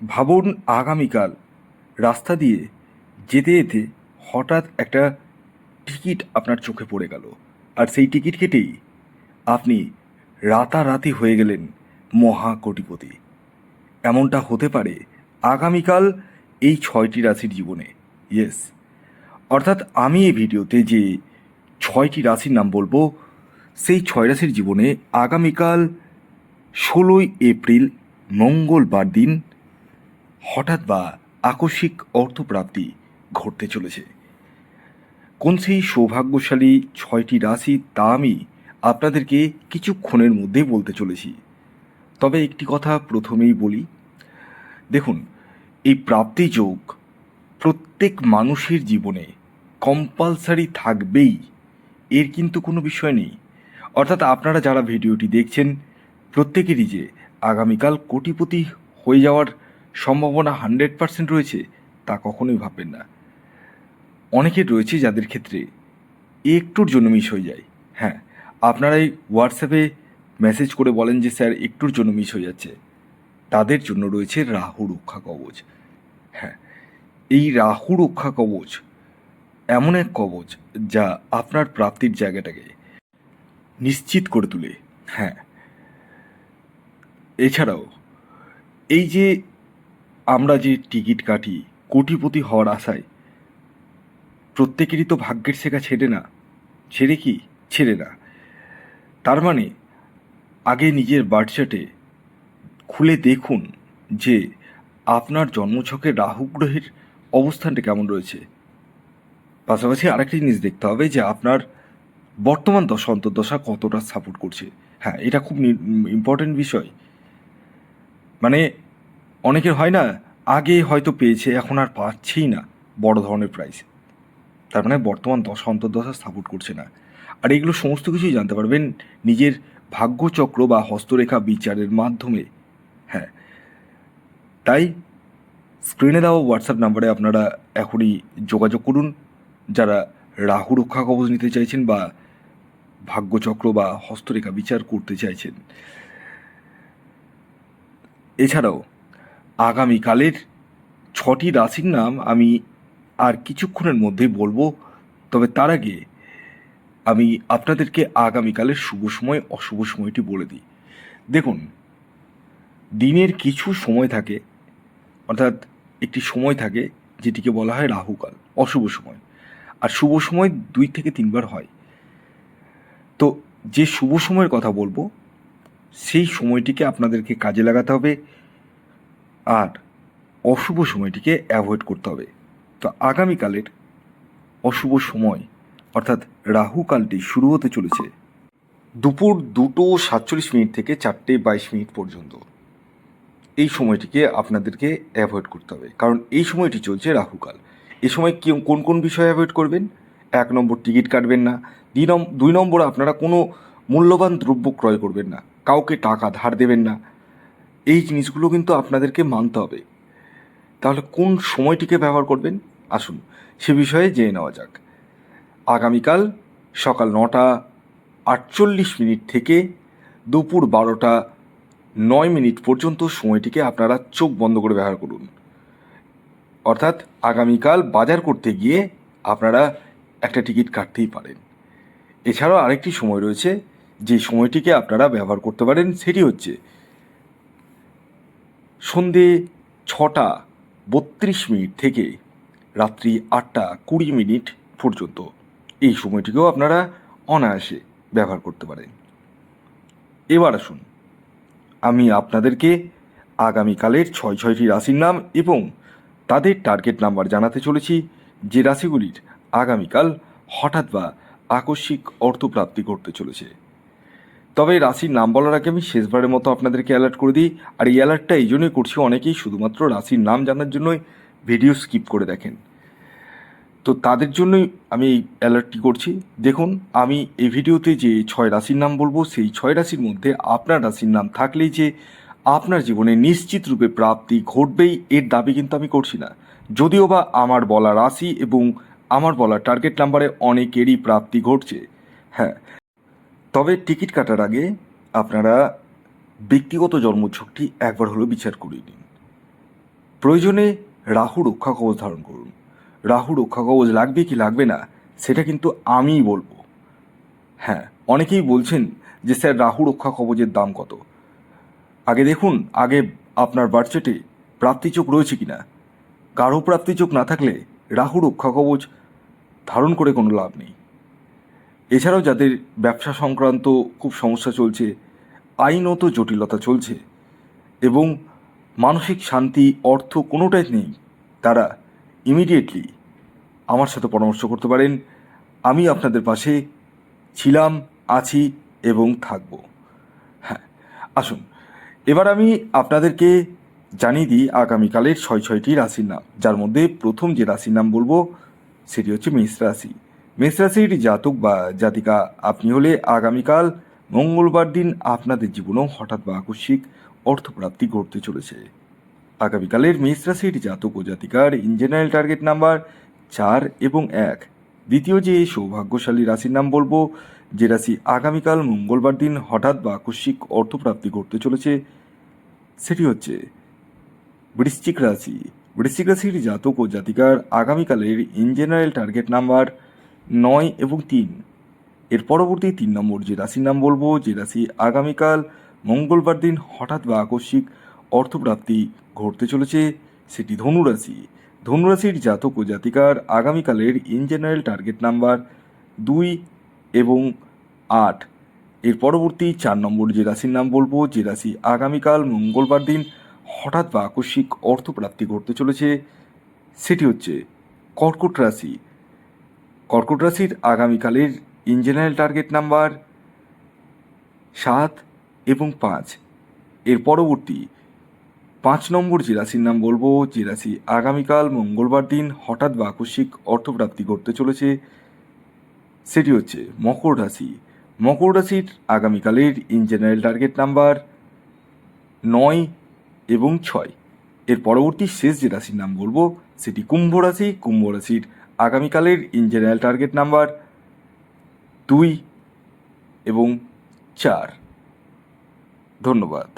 ভাবুন আগামীকাল রাস্তা দিয়ে যেতে যেতে হঠাৎ একটা টিকিট আপনার চোখে পড়ে গেল। আর সেই টিকিট কেটেই আপনি রাতারাতি হয়ে গেলেন মহা কোটিপতি এমনটা হতে পারে আগামীকাল এই ছয়টি রাশির জীবনে। ইয়েস অর্থাৎ আমি এই ভিডিওতে যে ছয়টি রাশির নাম বলব, সেই ছয় রাশির জীবনে আগামীকাল ষোলোই এপ্রিল মঙ্গলবার দিন হঠাৎ বা আকস্মিক অর্থপ্রাপ্তি ঘটতে চলেছে। কোন সেই সৌভাগ্যশালী ছয়টি রাশি তা আমি আপনাদেরকে কিছুক্ষণের মধ্যে বলতে চলেছি। তবে একটি কথা প্রথমেই বলি। দেখুন, এই প্রাপ্তি যোগ প্রত্যেক মানুষের জীবনে কম্পালসারি থাকবেই। এর কিন্তু কোনো বিষয় নেই। অর্থাৎ আপনারা যারা ভিডিওটি দেখছেন, প্রত্যেকেরই যে আগামীকাল কোটিপতি হয়ে যাওয়ার সম্ভাবনা হান্ড্রেড পার্সেন্ট রয়েছে তা কখনোই ভাববেন না। অনেকে রয়েছে যাদের ক্ষেত্রে একটুর জন্য মিস হয়ে যায়। হ্যাঁ আপনারা এই হোয়াটসঅ্যাপে মেসেজ করে বলেন যে, স্যার, একটুর জন্য মিস হয়ে যাচ্ছে। তাদের জন্য রয়েছে রাহু রক্ষা কবচ। হ্যাঁ এই রাহু রক্ষা কবচ এমন এক কবচ যা আপনার প্রাপ্তির জায়গাটাকে নিশ্চিত করে তোলে। হ্যাঁ এছাড়াও এই যে আমরা যে টিকিট কাটি কোটিপতি হওয়ার আশায়, প্রত্যেকেরই তো ভাগ্যের শেখা ছেড়ে না, ছেড়ে কি? ছেড়ে না। তার মানে আগে নিজের বার্থচার্টে খুলে দেখুন যে আপনার জন্মছকে রাহু গ্রহের অবস্থানটা কেমন রয়েছে। পাশাপাশি আরেকটা জিনিস দেখতে হবে যে আপনার বর্তমান দশা, অন্তর্দশা কতটা সাপোর্ট করছে। হ্যাঁ এটা খুব ইম্পর্টেন্ট বিষয়। মানে অনেকের হয় না আগে হয়তো পেয়েছে, এখন আর পাচ্ছেই না বড় ধরনের প্রাইস তার মানে বর্তমান দশা অন্তর্দশা সাপোর্ট করছে না। আর এগুলো সমস্ত কিছুই জানতে পারবেন নিজের ভাগ্যচক্র বা হস্তরেখা বিচারের মাধ্যমে। হ্যাঁ। তাই স্ক্রিনে দেওয়া হোয়াটসঅ্যাপ নাম্বারে আপনারা এখনই যোগাযোগ করুন। যারা রাহু রক্ষা কবচ নিতে চাইছেন বা ভাগ্যচক্র বা হস্তরেখা বিচার করতে চাইছেন। এছাড়াও আগামীকালের ছটি রাশির নাম আমি আর কিছুক্ষণের মধ্যেই বলব। তবে তার আগে আমি আপনাদেরকে আগামীকালের শুভ সময়, অশুভ সময়টি বলে দিই। দেখুন, দিনের কিছু সময় থাকে, অর্থাৎ একটি সময় থাকে যেটিকে বলা হয় রাহুকাল, অশুভ সময়। আর শুভ সময় দুই থেকে তিনবার হয়। তো যে শুভ সময়ের কথা বলব, সেই সময়টিকে আপনাদেরকে কাজে লাগাতে হবে। আর অশুভ সময়টিকে অ্যাভয়েড করতে হবে। তো আগামীকালের অশুভ সময়, অর্থাৎ রাহুকালটি শুরু হতে চলেছে দুপুর দুটো সাতচল্লিশ মিনিট থেকে চারটে বাইশ মিনিট পর্যন্ত। এই সময়টিকে আপনাদেরকে অ্যাভয়েড করতে হবে। কারণ এই সময়টি চলছে রাহুকাল। এই সময় কেউ কোন কোন বিষয় অ্যাভয়েড করবেন? এক নম্বর টিকিট কাটবেন না। দুই নম্বর আপনারা কোনো মূল্যবান দ্রব্য ক্রয় করবেন না। কাউকে টাকা ধার দেবেন না। এই জিনিসগুলো কিন্তু আপনাদেরকে মানতে হবে। তাহলে কোন সময়টিকে ব্যবহার করবেন? আসুন, সে বিষয়ে জেনে নেওয়া যাক। আগামীকাল সকাল নটা আটচল্লিশ মিনিট থেকে দুপুর বারোটা নয় মিনিট পর্যন্ত সময়টিকে আপনারা চোখ বন্ধ করে ব্যবহার করুন। অর্থাৎ আগামীকাল বাজার করতে গিয়ে আপনারা একটা টিকিট কাটতেই পারেন। এছাড়াও আরেকটি সময় রয়েছে, যে সময়টিকে আপনারা ব্যবহার করতে পারেন সেটি হচ্ছে সন্ধে ছটা বত্রিশ মিনিট থেকে রাত্রি আটটা কুড়ি মিনিট পর্যন্ত। এই সময়টিকেও আপনারা অনায়াসে ব্যবহার করতে পারেন। এবার আসুন, আমি আপনাদেরকে আগামীকালের ছয় ছয়টি রাশির নাম এবং তাদের টার্গেট নাম্বার জানাতে চলেছি, যে রাশিগুলির আগামীকাল হঠাৎ বা আকস্মিক অর্থপ্রাপ্তি ঘটতে চলেছে। তবে রাশির নাম বলার আগে আমি শেষবারের মতো আপনাদেরকে অ্যালার্ট করে দিই, আর এই অ্যালার্টটা এই জন্যই করছি অনেকেই শুধুমাত্র রাশির নাম জানার জন্যই ভিডিও স্কিপ করে দেখেন। তো তাদের জন্যই আমি এই অ্যালার্টটি করছি। দেখুন, আমি এই ভিডিওতে যে ছয় রাশির নাম বলব, সেই ছয় রাশির মধ্যে আপনার রাশির নাম থাকলেই যে আপনার জীবনে নিশ্চিত রূপে প্রাপ্তি ঘটবেই, এর দাবি কিন্তু আমি করছি না। যদিও বা আমার বলা রাশি এবং আমার বলা টার্গেট নাম্বারে অনেকেরই প্রাপ্তি ঘটছে। হ্যাঁ তবে টিকিট কাটার আগে আপনারা ব্যক্তিগত জন্মছকটি একবার হলেও বিচার করে নিন। প্রয়োজনে রাহু রক্ষা কবচ ধারণ করুন। রাহু রক্ষা কবচ লাগবে কি লাগবে না, সেটা কিন্তু আমিই বলব। হ্যাঁ অনেকেই বলছেন যে স্যার রাহু রক্ষা কবচের দাম কত? আগে দেখুন, আগে আপনার বার্থচেটে প্রাপ্তিচোক রয়েছে কিনা। গাঢ় প্রাপ্তিচোক না থাকলে রাহু রক্ষা কবচ ধারণ করে কোনো লাভ নেই। এছাড়াও যাদের ব্যবসা সংক্রান্ত খুব সমস্যা চলছে, আইনত জটিলতা চলছে এবং মানসিক শান্তি, অর্থ কোনোটাই নেই, তারা ইমিডিয়েটলি আমার সাথে পরামর্শ করতে পারেন। আমি আপনাদের পাশে ছিলাম, আছি এবং থাকব। হ্যাঁ আসুন, এবার আমি আপনাদেরকে জানিয়ে দিই আগামীকালের ছয় ছয়টি রাশির নাম, যার মধ্যে প্রথম যে রাশির নাম বলব, সেটি হচ্ছে মেষ রাশি। মেষ রাশির জাতক বা জাতিকা আপনি হলে আগামীকাল মঙ্গলবার দিন আপনাদের জীবনেও হঠাৎ বা আকস্মিক অর্থপ্রাপ্তি ঘটতে চলেছে। আগামীকালের মেষ রাশির জাতক ও জাতিকার ইন জেনারেল টার্গেট নাম্বার চার এবং এক। দ্বিতীয় যে সৌভাগ্যশালী রাশির নাম বলব, যে রাশি আগামীকাল মঙ্গলবার দিন হঠাৎ বা আকস্মিক অর্থপ্রাপ্তি ঘটতে চলেছে, সেটি হচ্ছে বৃশ্চিক রাশি। বৃশ্চিক রাশির জাতক ও জাতিকার আগামীকালের ইন জেনারেল টার্গেট নাম্বার নয় এবং তিন। এর পরবর্তী তিন নম্বর যে রাশির নাম বলব, যে রাশি আগামীকাল মঙ্গলবার দিন হঠাৎ বা আকস্মিক অর্থপ্রাপ্তি ঘটতে চলেছে, সেটি ধনুরাশি ধনুরাশির জাতক ও জাতিকার আগামীকালের ইন জেনারেল টার্গেট নাম্বার দুই এবং আট। এর পরবর্তী চার নম্বর যে রাশির নাম বলব, যে রাশি আগামীকাল মঙ্গলবার দিন হঠাৎ বা আকস্মিক অর্থপ্রাপ্তি ঘটতে চলেছে, সেটি হচ্ছে কর্কট রাশি। কর্কট রাশির আগামীকালের ইন জেনারেল টার্গেট নাম্বার সাত এবং পাঁচ। এর পরবর্তী পাঁচ নম্বর যে রাশির নাম বলব, যে রাশি আগামীকাল মঙ্গলবার দিন হঠাৎ বা আকস্মিক অর্থপ্রাপ্তি করতে চলেছে, সেটি হচ্ছে মকর রাশি। মকর রাশির আগামীকালের ইন জেনারেল টার্গেট নাম্বার নয় এবং ছয়। এর পরবর্তী শেষ যে রাশির নাম বলব, সেটি কুম্ভ রাশি। কুম্ভ রাশির আগামীকালের ইন জেনারেল টার্গেট নাম্বার দুই এবং চার। ধন্যবাদ।